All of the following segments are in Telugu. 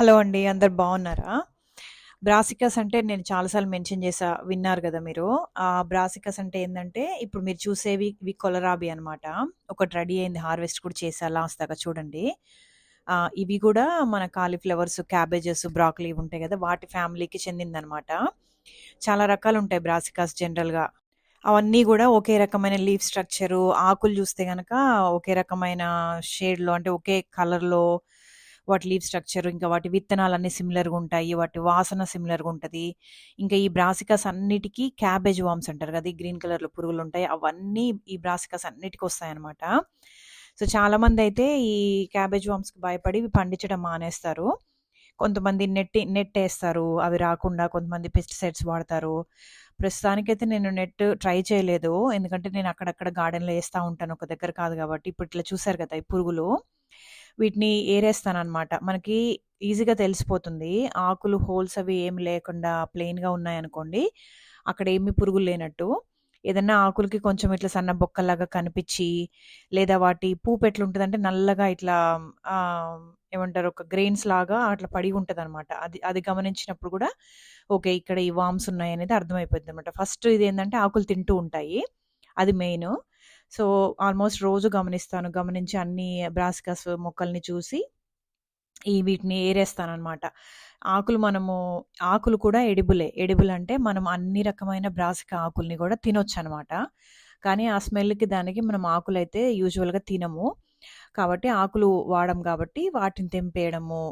హలో అండి. అందరు బాగున్నారా బ్రాసికస్ అంటే నేను చాలాసార్లు మెన్షన్ చేసా విన్నారు కదా మీరు. ఆ బ్రాసికస్ అంటే ఏంటంటే ఇప్పుడు మీరు చూసేవి ఇవి కొలరాబి అనమాట. ఒకటి రెడీ అయింది. హార్వెస్ట్ కూడా చేసా లాస్ట్ దాకా చూడండి. ఇవి కూడా మన కాలీఫ్లవర్స్, క్యాబేజెస్, బ్రాకలీ ఇవి ఉంటాయి కదా వాటి ఫ్యామిలీకి చెందిందనమాట. చాలా రకాలు ఉంటాయి బ్రాసికాస్ జనరల్‌గా. అవన్నీ కూడా ఒకే రకమైన లీఫ్ స్ట్రక్చరు, ఆకులు చూస్తే కనుక ఒకే రకమైన షేడ్‌లో అంటే ఒకే కలర్‌లో వాటి లీఫ్ స్ట్రక్చర్, ఇంకా వాటి విత్తనాలు విత్తనాలన్నీ సిమిలర్‌గా ఉంటాయి. వాటి వాసన సిమిలర్‌గా ఉంటుంది ఇంకా ఈ బ్రాసికస్ అన్నిటికి క్యాబేజ్ వార్మ్స్ అంటారు కదా! ఈ గ్రీన్ కలర్‌లో పురుగులుంటాయి. అవన్నీ ఈ బ్రాసికస్ అన్నిటికి వస్తాయన్నమాట. సో, చాలామందయితే ఈ క్యాబేజ్ వామ్స్కి భయపడి ఇవి పండించడం మానేస్తారు. కొంతమంది నెట్ నెట్ వేస్తారు అవి రాకుండా కొంతమంది పెస్టిసైడ్స్ వాడతారు. ప్రస్తుతానికైతే నేను నెట్ ట్రై చేయలేదు. ఎందుకంటే నేను అక్కడక్కడ గార్డెన్‌లో వేస్తూ ఉంటాను. ఒక దగ్గర కాదు కాబట్టి. ఇప్పుడు ఇట్లా చూసారు కదా! ఈ పురుగులు. వీటిని ఏరేస్తానమాట మనకి ఈజీగా తెలిసిపోతుంది. ఆకులు హోల్స్ అవి ఏమి లేకుండా ప్లెయిన్‌గా ఉన్నాయనుకోండి, అక్కడ ఏమి పురుగులు లేనట్టు. ఏదన్నా ఆకులకి కొంచెం ఇట్లా సన్న బొక్కలాగా కనిపించి లేదా వాటి పూపు ఎట్లుంటదంటే నల్లగా ఇట్లా ఏమంటారు ఒక గ్రెయిన్స్ లాగా అట్లా పడి ఉంటుంది అనమాట అది అది గమనించినప్పుడు కూడా ఓకే. ఇక్కడ ఈ వార్మ్స్ అర్థమైపోతుంది అనమాట ఫస్ట్ ఇది ఏంటంటే ఆకులు తింటూ ఉంటాయి. అది మెయిన్ సో, ఆల్మోస్ట్ రోజు గమనిస్తాను. గమనించి అన్ని బ్రాసికస్ మొక్కల్ని చూసి ఈ వీటిని ఏరేస్తాననమాట. ఆకులు మనము ఆకులు కూడా ఎడిబులే. ఎడిబుల్ అంటే మనం అన్ని రకమైన బ్రాసికా ఆకుల్ని కూడా తినొచ్చు అనమాట కానీ ఆ స్మెల్‌కి దానికి మనం ఆకులైతే యూజువల్‌గా తినము. కాబట్టి ఆకులు వాడం కాబట్టి వాటిని తెంపేయడము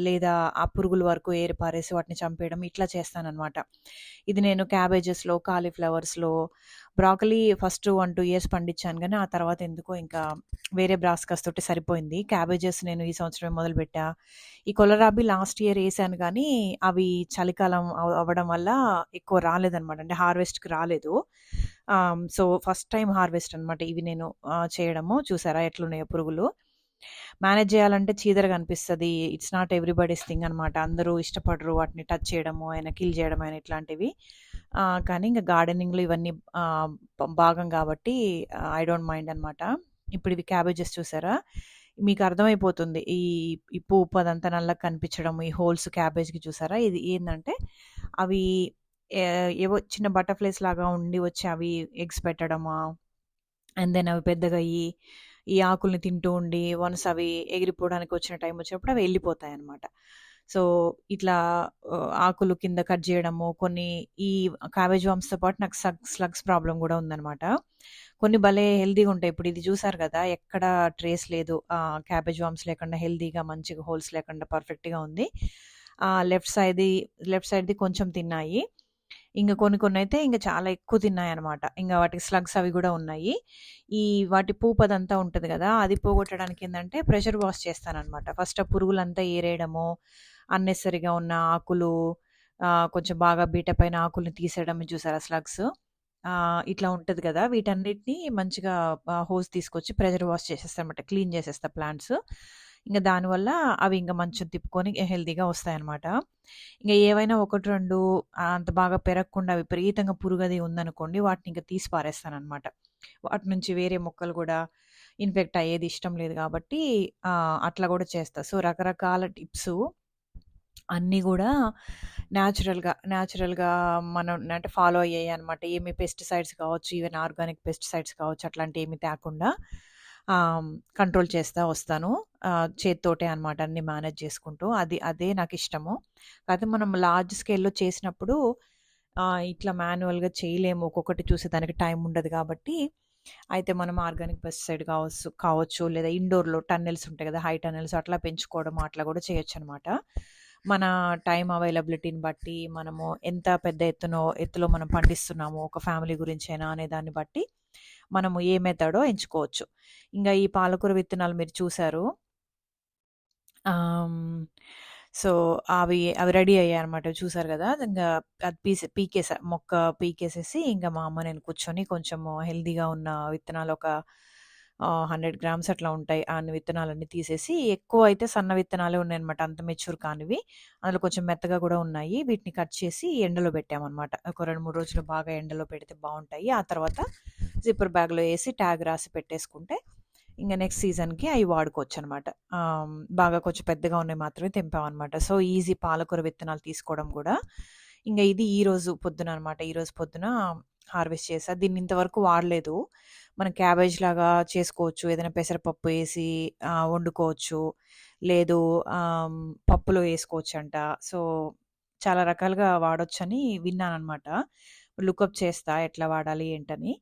లేదా ఆ పురుగుల వరకు ఏరిపారేసి వాటిని చంపేయడం ఇట్లా చేస్తానన్నమాట ఇది నేను క్యాబేజెస్‌లో, కాలీఫ్లవర్స్‌లో, బ్రాకలీ ఫస్ట్ 1, 2 ఇయర్స్ పండించాను కానీ ఆ తర్వాత ఎందుకో ఇంకా వేరే బ్రాస్కస్ తోటి సరిపోయింది. క్యాబేజెస్ నేను ఈ సంవత్సరమే మొదలుపెట్టా. ఈ కొలరాబి లాస్ట్ ఇయర్ వేసాను కానీ అవి చలికాలం అవ్ అవ్వడం వల్ల ఎక్కువ రాలేదనమాట. అంటే హార్వెస్ట్‌కి రాలేదు. సో, ఫస్ట్ టైం హార్వెస్ట్ అనమాట ఇవి నేను చేయడము. చూసారా ఎట్లున్నాయో పురుగులు. మేనేజ్ చేయాలంటే చీదరగా కనిపిస్తుంది ఇట్స్ నాట్ ఎవ్రీబడీస్ థింగ్ అనమాట. అందరూ ఇష్టపడరు వాటిని టచ్ చేయడము, అయినా కిల్ చేయడం అయినా ఇట్లాంటివి. కానీ ఇంకా గార్డెనింగ్‌లో ఇవన్నీ భాగం కాబట్టి ఐ డోంట్ మైండ్ అనమాట. ఇప్పుడు ఇవి క్యాబేజెస్ చూసారా? మీకు అర్థమైపోతుంది. ఈ ఈ పూపు అదంతా నల్లగా కనిపించడం, ఈ హోల్స్ క్యాబేజ్‌కి చూసారా? ఇది ఏంటంటే అవి ఏవో చిన్న బటర్‌ఫ్లైస్ లాగా ఉండి వచ్చి అవి ఎగ్స్ పెట్టడమా, అండ్ దెన్ అవి పెద్దగయ్యి, ఈ ఆకుల్ని తింటూ ఉండి వన్స్ అవి ఎగిరిపోవడానికి వచ్చిన టైం వచ్చినప్పుడు అవి ఎళ్ళిపోతాయన్నమాట. సో, ఇట్లా ఆకులు కింద కట్ చేయడము కొన్ని ఈ క్యాబేజ్ వామ్స్తో పాటు నాకు సగ్ స్లగ్స్ ప్రాబ్లం కూడా ఉందనమాట. కొన్ని భలే హెల్తీగా ఉంటాయి. ఇప్పుడు ఇది చూసారు కదా ఎక్కడ ట్రేస్ లేదు. క్యాబేజ్ వామ్స్ లేకుండా హెల్దీగా మంచిగా హోల్స్ లేకుండా పర్ఫెక్ట్‌గా ఉంది. లెఫ్ట్ సైడ్‌ది లెఫ్ట్ సైడ్‌ది కొంచెం తిన్నాయి. ఇంకా కొన్ని కొన్ని అయితే ఇంకా చాలా ఎక్కువ తిన్నాయి అనమాట ఇంకా వాటికి స్లగ్స్ అవి కూడా ఉన్నాయి. ఈ వాటి పూపదంతా ఉంటుంది కదా అది పోగొట్టడానికి ఏంటంటే ప్రెషర్ వాష్ చేస్తానమాట ఫస్ట్ ఆ పురుగులంతా ఏరేయడము, అన్నెసరిగా ఉన్న ఆకులు కొంచెం బాగా బీట పైన ఆకుల్ని తీసేయడం చూసారా స్లగ్స్? ఇట్లా ఉంటుంది కదా వీటన్నిటిని మంచిగా హోస్ తీసుకొచ్చి ప్రెషర్ వాష్ చేసేస్తానమాట. క్లీన్ చేసేస్తా ప్లాంట్స్. ఇంకా దానివల్ల అవి ఇంకా మంచిగా తిప్పుకొని హెల్తీగా వస్తాయన్నమాట. ఇంకా ఏవైనా 1, 2 అంత బాగా పెరగకుండా విపరీతంగా పురుగది ఉందనుకోండి, వాటిని ఇంక తీసి పారేస్తానమాట వాటి నుంచి వేరే మొక్కలు కూడా ఇన్ఫెక్ట్ అయ్యేది ఇష్టం లేదు కాబట్టి అట్లా కూడా చేస్తా. సో, రకరకాల టిప్స్ అన్నీ కూడా న్యాచురల్‌గా, న్యాచురల్‌గా మనం అంటే ఫాలో అయ్యాయి అనమాట ఏమి పెస్టిసైడ్స్ కావచ్చు, ఈవెన్ ఆర్గానిక్ పెస్టిసైడ్స్ కావచ్చు, అట్లాంటియేమి తేకుండా కంట్రోల్ చేస్తా వస్తాను. చేతితోటే చేత్తోటే అనమాట అన్ని మేనేజ్ చేసుకుంటూ. అది అదే నాకు ఇష్టము కాకపోతే మనం లార్జ్ స్కేల్‌లో చేసినప్పుడు ఇట్లా మాన్యువల్‌గా చేయలేము. ఒక్కొక్కటి చూసే దానికి టైం ఉండదు కాబట్టి అయితే మనం ఆర్గానిక్ పెస్టిసైడ్ కావచ్చు కావచ్చు, లేదా ఇండోర్‌లో టన్నెల్స్ ఉంటాయి కదా హై టన్నెల్స్ అట్లా పెంచుకోవడం అట్లా కూడా చేయొచ్చు అనమాట మన టైం అవైలబిలిటీని బట్టి, మనము ఎంత పెద్ద ఎత్తునో ఎత్తులో మనం పండిస్తున్నాము, ఒక ఫ్యామిలీ గురించైనా అనే దాన్ని బట్టి, మనము ఏ మెథడో ఎంచుకోవచ్చు. ఇంకా ఈ పాలకూర విత్తనాలు మీరు చూసారు. సో, అవి అవి రెడీ అయ్యాయన్నమాట. చూసారు కదా ఇంకా అది పీస్ పీకేసా. మొక్క పీకేసేసి ఇంకా మా అమ్మ నేను కూర్చొని కొంచెము హెల్దీగా ఉన్న విత్తనాలు ఒక హండ్రెడ్ గ్రామ్స్ అట్లా ఉంటాయి. అన్ని విత్తనాలన్నీ తీసేసి ఎక్కువ అయితే సన్న విత్తనాలే ఉన్నాయన్నమాట. అంత మెచ్యూర్ కానివి. అందులో కొంచెం మెత్తగా కూడా ఉన్నాయి. వీటిని కట్ చేసి ఎండలో పెట్టామన్నమాట. ఒక 2, 3 రోజులు బాగా ఎండలో పెడితే బాగుంటాయి ఆ తర్వాత జిప్పర్ బ్యాగ్‌లో వేసి ట్యాగ్ రాసి పెట్టేసుకుంటే ఇంకా నెక్స్ట్ సీజన్‌కి అవి వాడుకోవచ్చు అనమాట బాగా కొంచెం పెద్దగా ఉన్నాయి మాత్రమే తెంపామనమాట. సో, ఈజీ పాలకూర విత్తనాలు తీసుకోవడం కూడా ఇంకా ఇది ఈరోజు పొద్దున అనమాట. ఈరోజు పొద్దున హార్వెస్ట్ చేసా దీన్ని ఇంతవరకు వాడలేదు. మనం క్యాబేజ్ లాగా చేసుకోవచ్చు. ఏదైనా పెసరపప్పు వేసి వండుకోవచ్చు. లేదు పప్పులో వేసుకోవచ్చు అంట సో, చాలా రకాలుగా వాడొచ్చని విన్నాననమాట. లుకప్ చేస్తా ఎట్లా వాడాలి ఏంటని.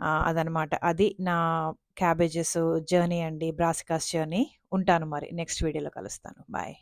అదనమాట. అది నా క్యాబేజెస్ జర్నీ అండి. Brassicas journey. ఉంటాను మరి. నెక్స్ట్ వీడియోలో కలుస్తాను. బాయ్.